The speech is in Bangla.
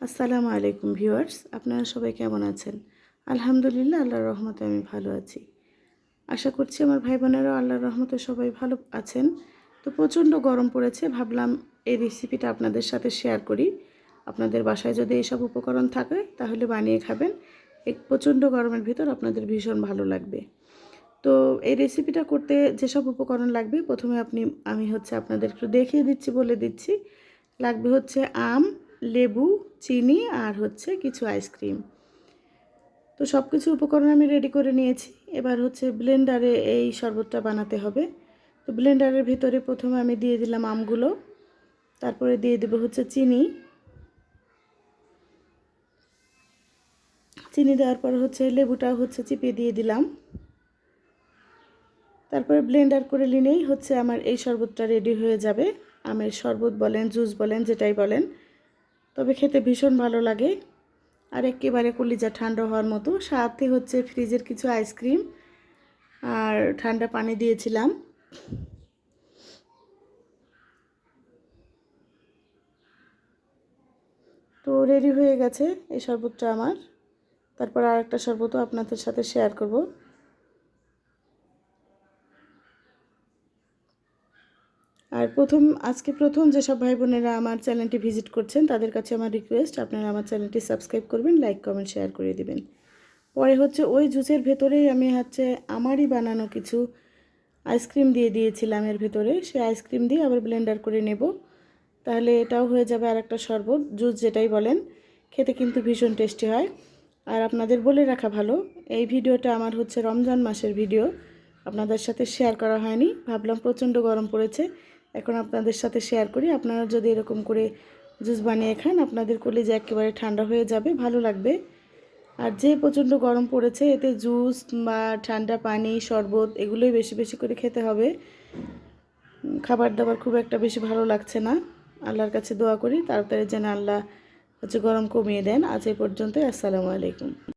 আসসালামু আলাইকুম ভিউয়ার্স, আপনারা সবাই কেমন আছেন? আলহামদুলিল্লাহ, আল্লাহর রহমতে আমি ভালো আছি। আশা করছি আমার ভাই বোনেরাও আল্লাহর রহমতে সবাই ভালো আছেন। তো প্রচণ্ড গরম পড়েছে, ভাবলাম এই রেসিপিটা আপনাদের সাথে শেয়ার করি। আপনাদের বাসায় যদি এইসব উপকরণ থাকে, তাহলে বানিয়ে খাবেন। এক প্রচণ্ড গরমের ভিতর আপনাদের ভীষণ ভালো লাগবে। তো এই রেসিপিটা করতে যেসব উপকরণ লাগবে, প্রথমে আপনি, আমি হচ্ছে আপনাদের একটু দেখিয়ে দিচ্ছি, বলে দিচ্ছি। লাগবে হচ্ছে আম, লেবু চিনি আর হচ্ছে কিছু আইসক্রিম তো সব কিছু উপকরণ আমি রেডি করে নিয়েছি। এবার হচ্ছে ব্লেন্ডারে এই শরবতটা বানাতে হবে। তো ব্লেন্ডারের ভিতরে প্রথমে আমি দিয়ে দিলাম আমগুলো। তারপরে দিয়ে দেবো হচ্ছে চিনি। চিনি দেওয়ার পর হচ্ছে লেবুটা হচ্ছে চিপিয়ে দিয়ে দিলাম। তারপরে ব্লেন্ডার করে নিলেই হচ্ছে আমার এই শরবতটা রেডি হয়ে যাবে। আমের শরবত বলেন জুস বলেন, যেটাই বলেন। তবে খেতে ভীষণ ভালো লাগে। আর একেবারে কলিজা ঠান্ডা হওয়ার মতো। সাথে হচ্ছে ফ্রিজের কিছু আইসক্রিম আর ঠান্ডা পানি দিয়েছিলাম। তো রেডি হয়ে গেছে এই শরবতটা আমার। তারপর আর একটা শরবতও আপনাদের সাথে শেয়ার করব। আর প্রথম, আজকে প্রথম যেসব ভাই বোনেরা আমার চ্যানেলটি ভিজিট করছেন, তাদের কাছে আমার রিকোয়েস্ট আপনারা আমার চ্যানেলটি সাবস্ক্রাইব করবেন লাইক কমেন্ট শেয়ার করে দিবেন। পরে হচ্ছে ওই জুসের ভেতরেই আমি হচ্ছে আমারই বানানো কিছু আইসক্রিম দিয়ে দিয়েছিলাম এর ভেতরে। সেই আইসক্রিম দিয়ে আবার ব্লেন্ডার করে নেব। তাহলে এটাও হয়ে যাবে আর একটা শরবত, জুস যেটাই বলেন। খেতে কিন্তু ভীষণ টেস্টি হয়। আর আপনাদের বলে রাখা ভালো, এই ভিডিওটা আমার হচ্ছে রমজান মাসের ভিডিও। আপনাদের সাথে শেয়ার করা হয়নি, ভাবলাম প্রচণ্ড গরম পড়েছে। এখন আপনাদের সাথে শেয়ার করি। আপনারা যদি এরকম করে জুস বানিয়ে খান, আপনাদের কলিজা একেবারে ঠান্ডা হয়ে যাবে, ভালো লাগবে। আর যে প্রচণ্ড গরম পড়েছে, এতে জুস বা ঠান্ডা পানি, শরবত এগুলোই বেশি বেশি করে খেতে হবে। খাবার দাবার খুব একটা বেশি ভালো লাগছে না। আল্লাহর কাছে দোয়া করি, তাড়াতাড়ি যেন আল্লাহ হচ্ছে গরম কমিয়ে দেন। আজ এই পর্যন্তই, আসসালামু আলাইকুম।